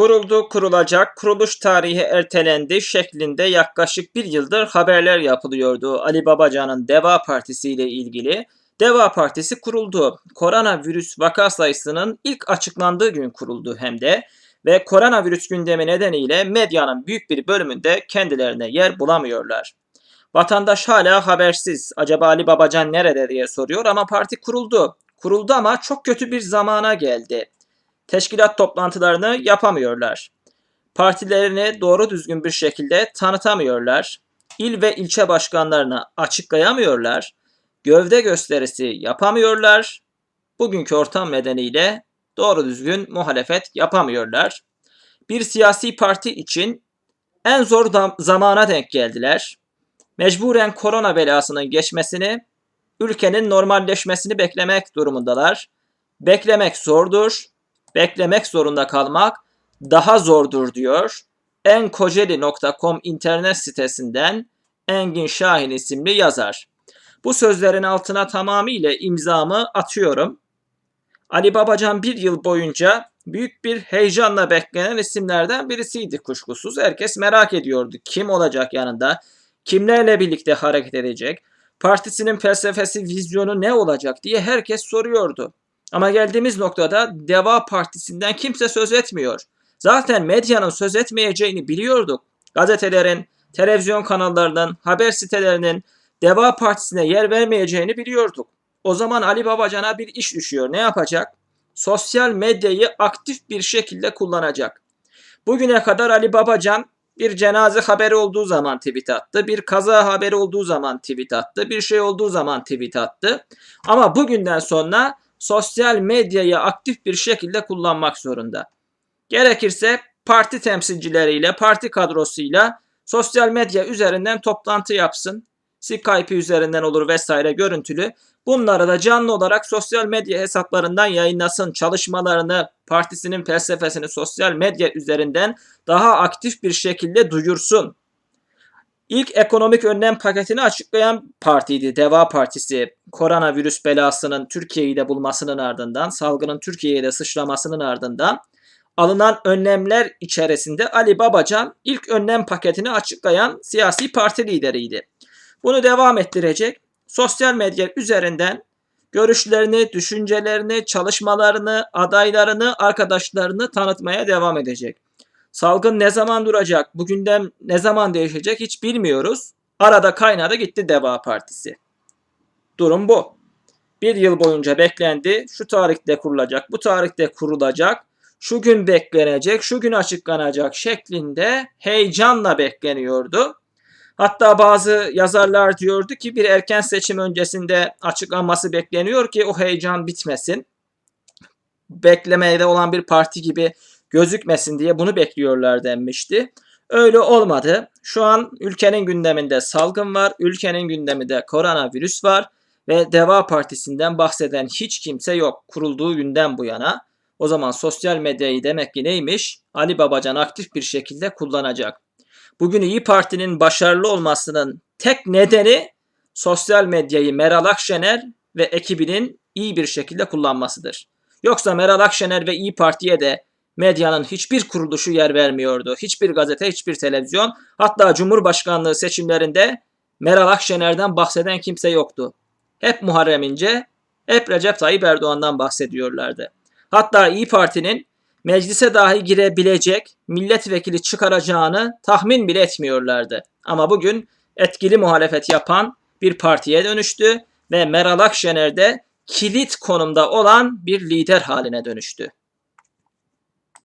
Kuruldu, kurulacak, kuruluş tarihi ertelendi şeklinde yaklaşık bir yıldır haberler yapılıyordu Ali Babacan'ın Deva Partisi ile ilgili. Deva Partisi kuruldu. Koronavirüs vaka sayısının ilk açıklandığı gün kuruldu hem de ve koronavirüs gündemi nedeniyle medyanın büyük bir bölümünde kendilerine yer bulamıyorlar. Vatandaş hala habersiz. Acaba Ali Babacan nerede diye soruyor ama parti kuruldu. Kuruldu ama çok kötü bir zamana geldi teşkilat toplantılarını yapamıyorlar. Partilerini doğru düzgün bir şekilde tanıtamıyorlar. İl ve ilçe başkanlarını açıklayamıyorlar. Gövde gösterisi yapamıyorlar. Bugünkü ortam nedeniyle doğru düzgün muhalefet yapamıyorlar. Bir siyasi parti için en zor zamana denk geldiler. Mecburen korona belasının geçmesini, ülkenin normalleşmesini beklemek durumundalar. Beklemek zordur beklemek zorunda kalmak daha zordur diyor. enkoceli.com internet sitesinden Engin Şahin isimli yazar. Bu sözlerin altına tamamıyla imzamı atıyorum. Ali Babacan bir yıl boyunca büyük bir heyecanla beklenen isimlerden birisiydi kuşkusuz. Herkes merak ediyordu kim olacak yanında, kimlerle birlikte hareket edecek, partisinin felsefesi, vizyonu ne olacak diye herkes soruyordu. Ama geldiğimiz noktada Deva Partisi'nden kimse söz etmiyor. Zaten medyanın söz etmeyeceğini biliyorduk. Gazetelerin, televizyon kanallarının, haber sitelerinin Deva Partisi'ne yer vermeyeceğini biliyorduk. O zaman Ali Babacan'a bir iş düşüyor. Ne yapacak? Sosyal medyayı aktif bir şekilde kullanacak. Bugüne kadar Ali Babacan bir cenaze haberi olduğu zaman tweet attı. Bir kaza haberi olduğu zaman tweet attı. Bir şey olduğu zaman tweet attı. Ama bugünden sonra sosyal medyayı aktif bir şekilde kullanmak zorunda. Gerekirse parti temsilcileriyle, parti kadrosuyla sosyal medya üzerinden toplantı yapsın. Skype üzerinden olur vesaire görüntülü. Bunları da canlı olarak sosyal medya hesaplarından yayınlasın. Çalışmalarını, partisinin felsefesini sosyal medya üzerinden daha aktif bir şekilde duyursun. İlk ekonomik önlem paketini açıklayan partiydi Deva Partisi. Koronavirüs belasının Türkiye'yi de bulmasının ardından, salgının Türkiye'ye de sıçramasının ardından alınan önlemler içerisinde Ali Babacan ilk önlem paketini açıklayan siyasi parti lideriydi. Bunu devam ettirecek. Sosyal medya üzerinden görüşlerini, düşüncelerini, çalışmalarını, adaylarını, arkadaşlarını tanıtmaya devam edecek. Salgın ne zaman duracak, bu gündem ne zaman değişecek hiç bilmiyoruz. Arada kaynadı gitti Deva Partisi. Durum bu. Bir yıl boyunca beklendi. Şu tarihte kurulacak, bu tarihte kurulacak, şu gün beklenecek, şu gün açıklanacak şeklinde heyecanla bekleniyordu. Hatta bazı yazarlar diyordu ki bir erken seçim öncesinde açıklanması bekleniyor ki o heyecan bitmesin. Beklemede olan bir parti gibi gözükmesin diye bunu bekliyorlar denmişti. Öyle olmadı. Şu an ülkenin gündeminde salgın var, ülkenin gündeminde koronavirüs var ve Deva Partisi'nden bahseden hiç kimse yok kurulduğu günden bu yana. O zaman sosyal medyayı demek ki neymiş? Ali Babacan aktif bir şekilde kullanacak. Bugün İyi Parti'nin başarılı olmasının tek nedeni sosyal medyayı Meral Akşener ve ekibinin iyi bir şekilde kullanmasıdır. Yoksa Meral Akşener ve İyi Parti'ye de medyanın hiçbir kuruluşu yer vermiyordu. Hiçbir gazete, hiçbir televizyon, hatta Cumhurbaşkanlığı seçimlerinde Meral Akşener'den bahseden kimse yoktu. Hep Muharrem İnce, hep Recep Tayyip Erdoğan'dan bahsediyorlardı. Hatta İyi Parti'nin meclise dahi girebilecek milletvekili çıkaracağını tahmin bile etmiyorlardı. Ama bugün etkili muhalefet yapan bir partiye dönüştü ve Meral Akşener kilit konumda olan bir lider haline dönüştü.